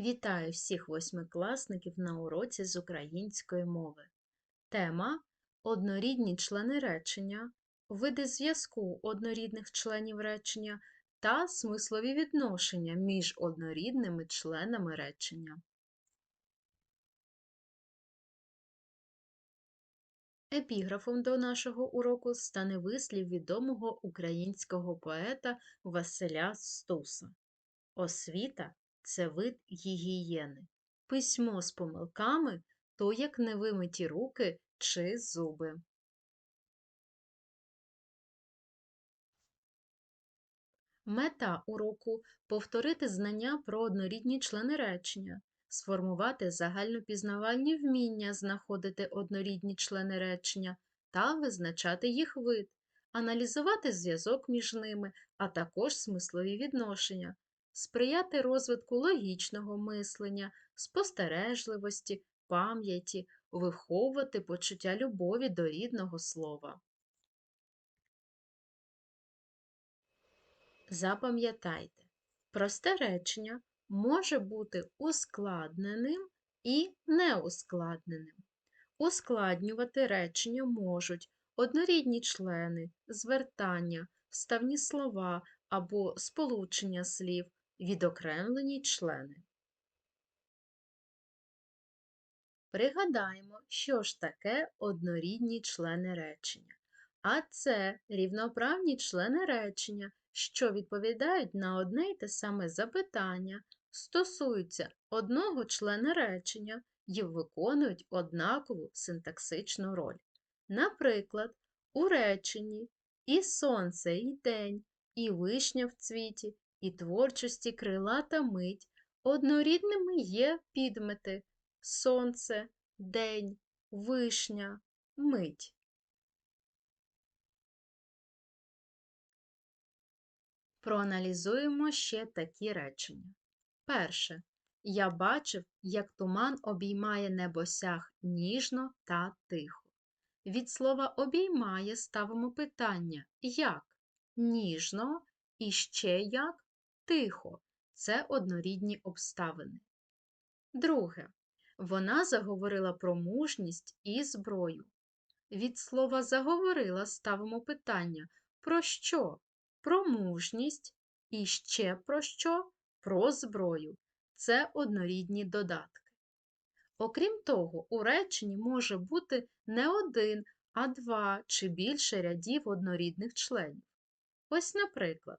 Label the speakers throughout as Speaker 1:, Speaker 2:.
Speaker 1: Вітаю всіх восьмикласників на уроці з української мови. Тема однорідні члени речення, види зв'язку однорідних членів речення та смислові відношення між однорідними членами речення. Епіграфом до нашого уроку стане вислів відомого українського поета Василя Стуса. Освіта це вид гігієни. Письмо з помилками то як невимиті руки чи зуби. Мета уроку повторити знання про однорідні члени речення, сформувати загальнопізнавальні вміння знаходити однорідні члени речення та визначати їх вид, аналізувати зв'язок між ними, а також смислові відношення, сприяти розвитку логічного мислення, спостережливості, пам'яті, виховувати почуття любові до рідного слова. Запам'ятайте, просте речення може бути ускладненим і неускладненим. Ускладнювати речення можуть однорідні члени, звертання, вставні слова або сполучення слів, відокремлені члени. Пригадаємо, що ж таке однорідні члени речення. А це рівноправні члени речення, що відповідають на одне й те саме запитання, стосуються одного члена речення і виконують однакову синтаксичну роль. Наприклад, у реченні і сонце, і день, і вишня в цвіті, і творчості крилата мить однорідними є підмети сонце, день, вишня, мить. Проаналізуємо ще такі речення. Перше. Я бачив, як туман обіймає небосяг ніжно та тихо. Від слова обіймає ставимо питання як? Ніжно і ще як тихо. Це однорідні обставини. Друге. Вона заговорила про мужність і зброю. Від слова заговорила ставимо питання про що? Про мужність і ще про що? Про зброю. Це однорідні додатки. Окрім того, у реченні може бути не один, а два чи більше рядів однорідних членів. Ось, наприклад,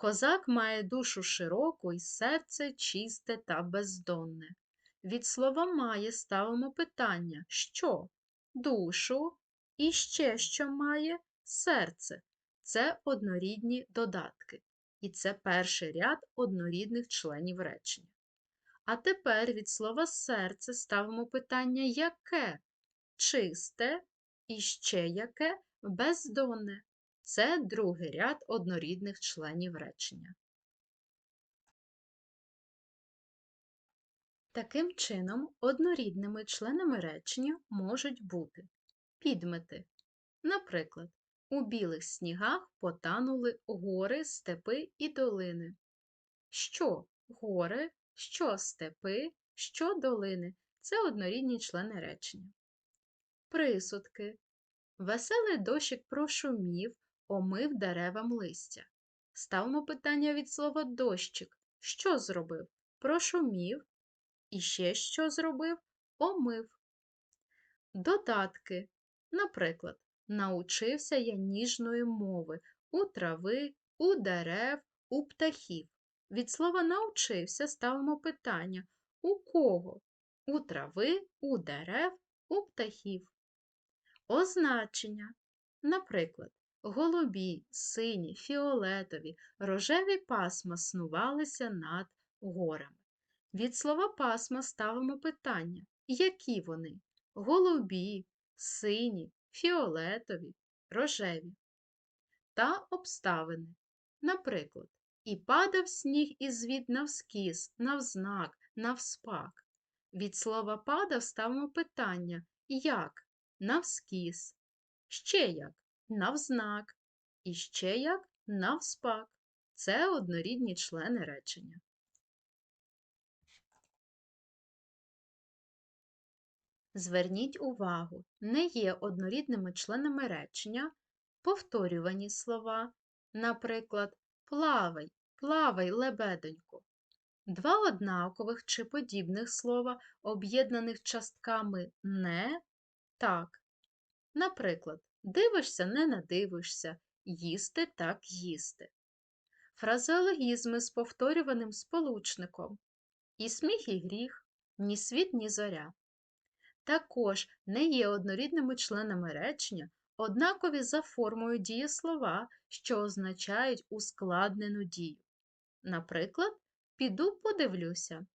Speaker 1: козак має душу широку і серце чисте та бездонне. Від слова має ставимо питання що? Душу і ще що має серце. Це однорідні додатки. І це перший ряд однорідних членів речення. А тепер від слова серце ставимо питання яке? Чисте і ще яке бездонне. Це другий ряд однорідних членів речення. Таким чином, однорідними членами речення можуть бути підмети. Наприклад, у білих снігах потанули гори, степи і долини. Що гори, що степи, що долини це однорідні члени речення. Присудки. Веселий дощик прошумів, омив деревам листя. Ставимо питання від слова дощик. Що зробив? Прошумів. І ще що зробив? Омив. Додатки. Наприклад, научився я ніжної мови у трави, у дерев, у птахів. Від слова научився ставимо питання у кого? У трави, у дерев, у птахів. Означення. Наприклад, голубі, сині, фіолетові, рожеві пасма снувалися над горами. Від слова пасма ставимо питання, які вони голубі, сині, фіолетові, рожеві. Та обставини. Наприклад, і падав сніг із звід навскіз, навзнак, навспак. Від слова падав ставимо питання як навскіз, ще як навзнак, і ще як навспак. Це однорідні члени речення. Зверніть увагу, не є однорідними членами речення повторювані слова, наприклад, плавай, плавай, лебедонько. Два однакових чи подібних слова, об'єднаних частками не так. Наприклад, дивишся, не надивишся, їсти так їсти. Фразеологізми з повторюваним сполучником і сміх, і гріх, ні світ, ні зоря. Також не є однорідними членами речення однакові за формою дієслова, що означають ускладнену дію. Наприклад, піду подивлюся.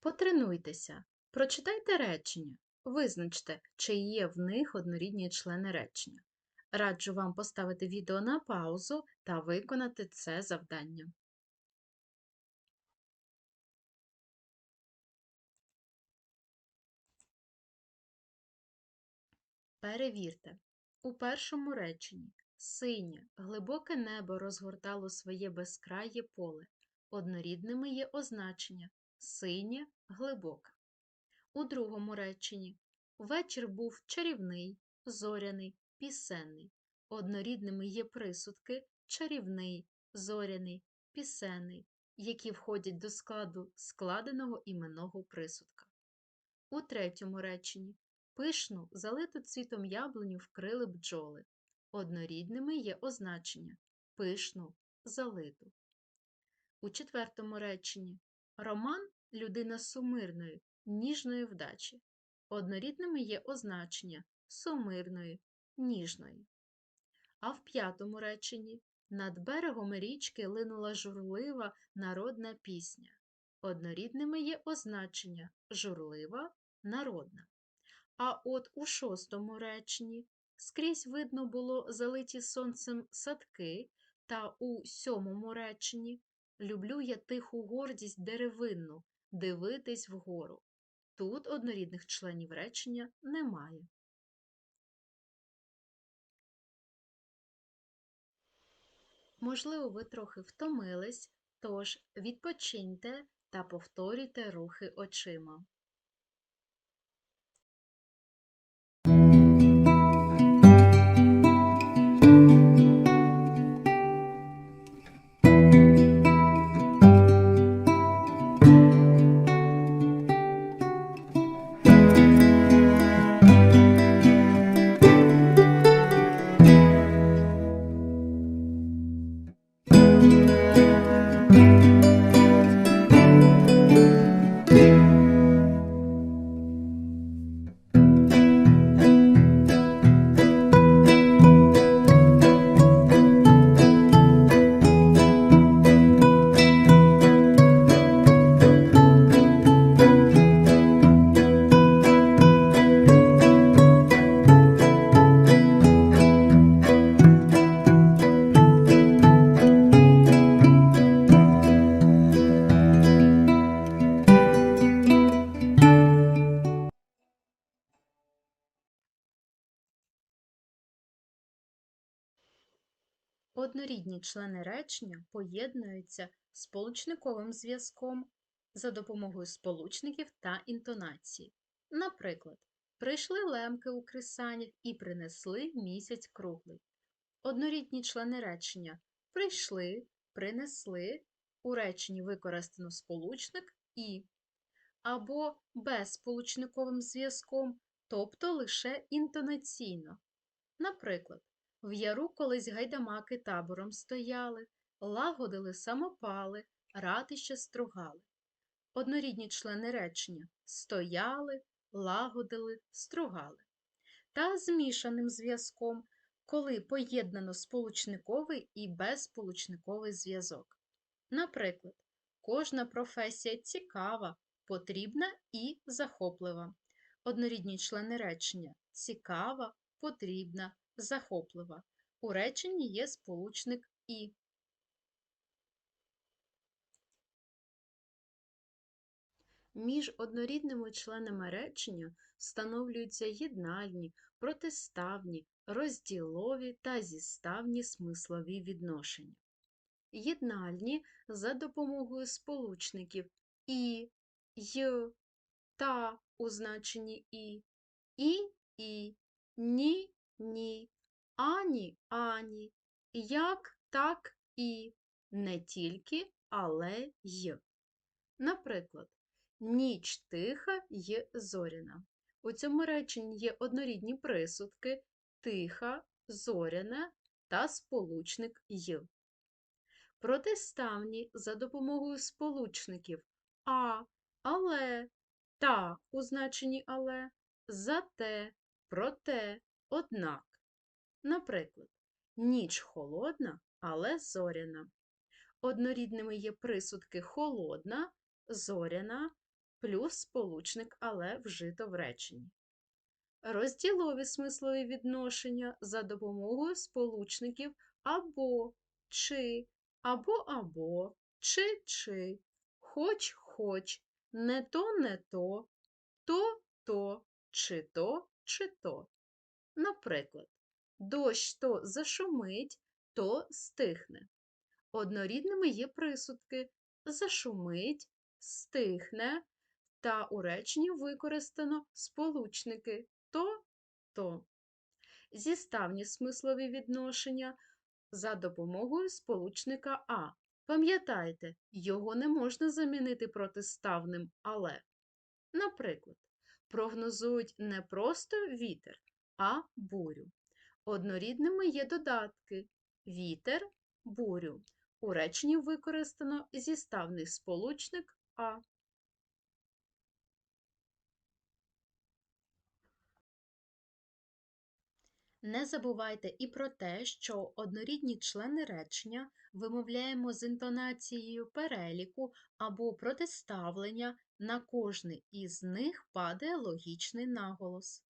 Speaker 1: Потренуйтеся, прочитайте речення, визначте, чи є в них однорідні члени речення. Раджу вам поставити відео на паузу та виконати це завдання. Перевірте. У першому реченні синє, глибоке небо розгортало своє безкрає поле. Однорідними є означення синє, глибоке. У другому реченні вечір був чарівний, зоряний, пісенний. Однорідними є присудки чарівний, зоряний, пісенний, які входять до складу складеного іменного присудка. У третьому реченні пишну, залиту цвітом яблуню вкрили бджоли. Однорідними є означення пишну, залиту. У четвертому реченні роман людина сумирної, ніжної вдачі. Однорідними є означення сумирної, ніжної. А в п'ятому реченні над берегом річки линула журлива народна пісня. Однорідними є означення журлива, народна. А от у шостому реченні скрізь видно було залиті сонцем садки, та у сьомому реченні люблю я тиху гордість деревинну, дивитись вгору. Тут однорідних членів речення немає. Можливо, ви трохи втомились, тож відпочиньте та повторюйте рухи очима. Однорідні члени речення поєднуються сполучниковим зв'язком за допомогою сполучників та інтонації. Наприклад, прийшли лемки у крисанях і принесли місяць круглий. Однорідні члени речення прийшли, принесли, у реченні використано сполучник і, або безсполучниковим зв'язком, тобто лише інтонаційно. Наприклад, в яру колись гайдамаки табором стояли, лагодили самопали, ратище стругали. Однорідні члени речення стояли, лагодили, стругали. Та змішаним зв'язком, коли поєднано сполучниковий і безсполучниковий зв'язок. Наприклад, кожна професія цікава, потрібна і захоплива. Однорідні члени речення цікава, потрібна, захоплива. У реченні є сполучник і. Між однорідними членами речення встановлюються єднальні, протиставні, розділові та зіставні смислові відношення. Єднальні за допомогою сполучників і, й, та у значенні і, і, і, ні, ні, ані, ані, як, так і, не тільки, але й. Наприклад, ніч тиха й зоряна. У цьому реченні є однорідні присудки тиха, зоряне та сполучник й. Протиставні за допомогою сполучників а, але, та у значенні але, зате, проте, однак. Наприклад, ніч холодна, але зоряна. Однорідними є присудки холодна, зоряна плюс сполучник але вжито в реченні. Розділові смислові відношення за допомогою сполучників або, чи, або або, чи чи, хоч хоч, не то не то, то то, чи то, чи то. Наприклад, дощ то зашумить, то стихне. Однорідними є присудки зашумить, стихне, та у реченні використано сполучники то то. Зіставні смислові відношення за допомогою сполучника А. Пам'ятайте, його не можна замінити протиставним але. Наприклад, прогнозують не просто вітер, а бурю. Однорідними є додатки вітер, бурю. У реченні використано зіставний сполучник А. Не забувайте і про те, що однорідні члени речення вимовляємо з інтонацією переліку або протиставлення, на кожний із них падає логічний наголос.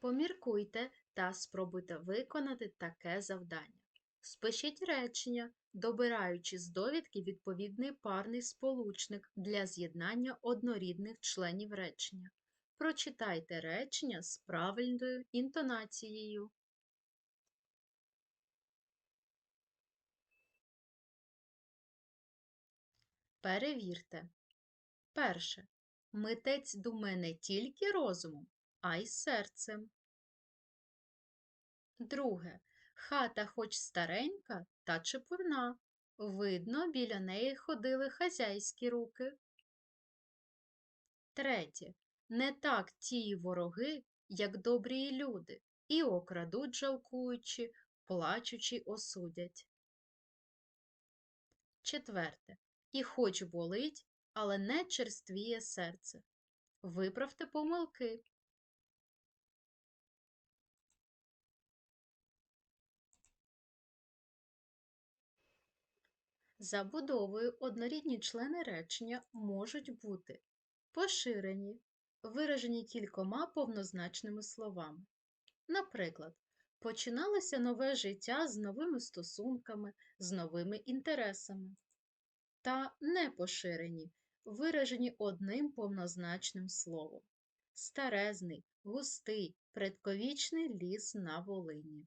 Speaker 1: Поміркуйте та спробуйте виконати таке завдання. Спишіть речення, добираючи з довідки відповідний парний сполучник для з'єднання однорідних членів речення. Прочитайте речення з правильною інтонацією. Перевірте. Перше. Митець думає не тільки розумом, а й серцем. Друге. Хата хоч старенька, та чепурна. Видно, біля неї ходили хазяйські руки. Третє. Не так ті вороги, як добрі люди, і окрадуть, жалкуючи, плачучи, осудять. Четверте. І хоч болить, але не черствіє серце. Виправте помилки. Забудовою однорідні члени речення можуть бути поширені, виражені кількома повнозначними словами. Наприклад, починалося нове життя з новими стосунками, з новими інтересами. Та непоширені, виражені одним повнозначним словом. Старезний, густий, предковічний ліс на Волині.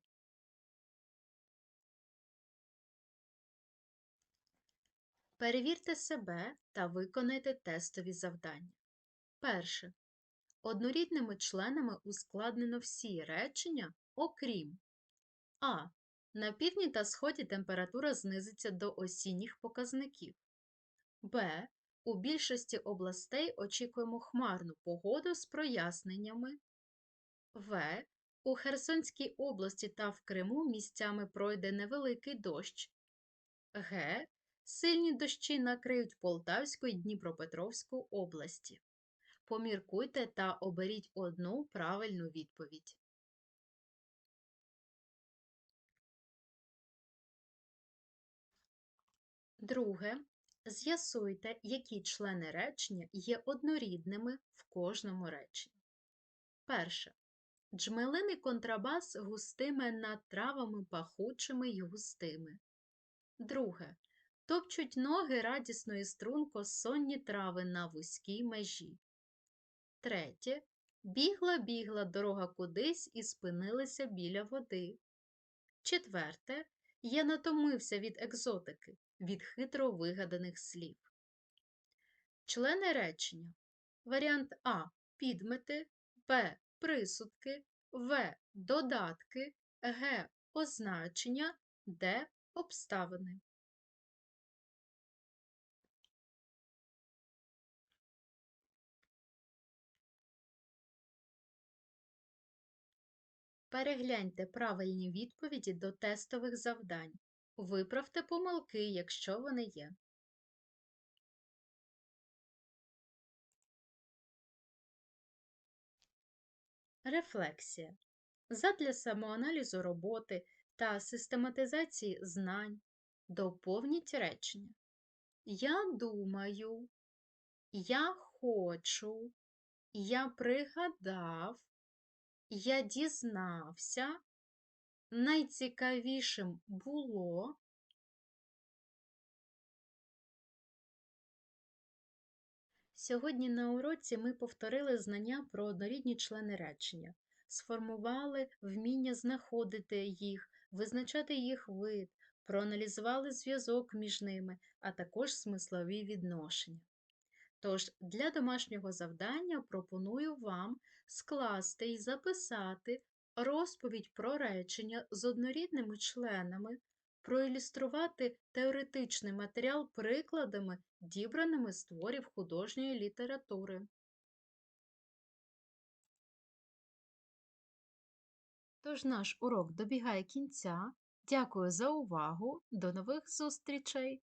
Speaker 1: Перевірте себе та виконайте тестові завдання. Перше. Однорідними членами ускладнено всі речення, окрім А. На півдні та сході температура знизиться до осінніх показників. Б. У більшості областей очікуємо хмарну погоду з проясненнями. В. У Херсонській області та в Криму місцями пройде невеликий дощ. Г. Сильні дощі накриють Полтавську і Дніпропетровську області. Поміркуйте та оберіть одну правильну відповідь. Друге. З'ясуйте, які члени речення є однорідними в кожному реченні. Перше. Джмелиний контрабас густиме над травами пахучими й густими. Друге. Топчуть ноги радісно і струнко сонні трави на вузькій межі. Третє. Бігла бігла дорога кудись і спинилася біля води. Четверте. Я натомився від екзотики, від хитро вигаданих слів. Члени речення. Варіант А підмети, Б присудки, В додатки, Г означення, Д обставини. Перегляньте правильні відповіді до тестових завдань. Виправте помилки, якщо вони є. Рефлексія. Задля самоаналізу роботи та систематизації знань доповніть речення. Я думаю, я хочу, я пригадав, я дізнався, найцікавішим було. Сьогодні на уроці ми повторили знання про однорідні члени речення, сформували вміння знаходити їх, визначати їх вид, проаналізували зв'язок між ними, а також смислові відношення. Тож для домашнього завдання пропоную вам скласти і записати розповідь про речення з однорідними членами, проілюструвати теоретичний матеріал прикладами, дібраними з творів художньої літератури. Тож наш урок добігає кінця. Дякую за увагу. До нових зустрічей!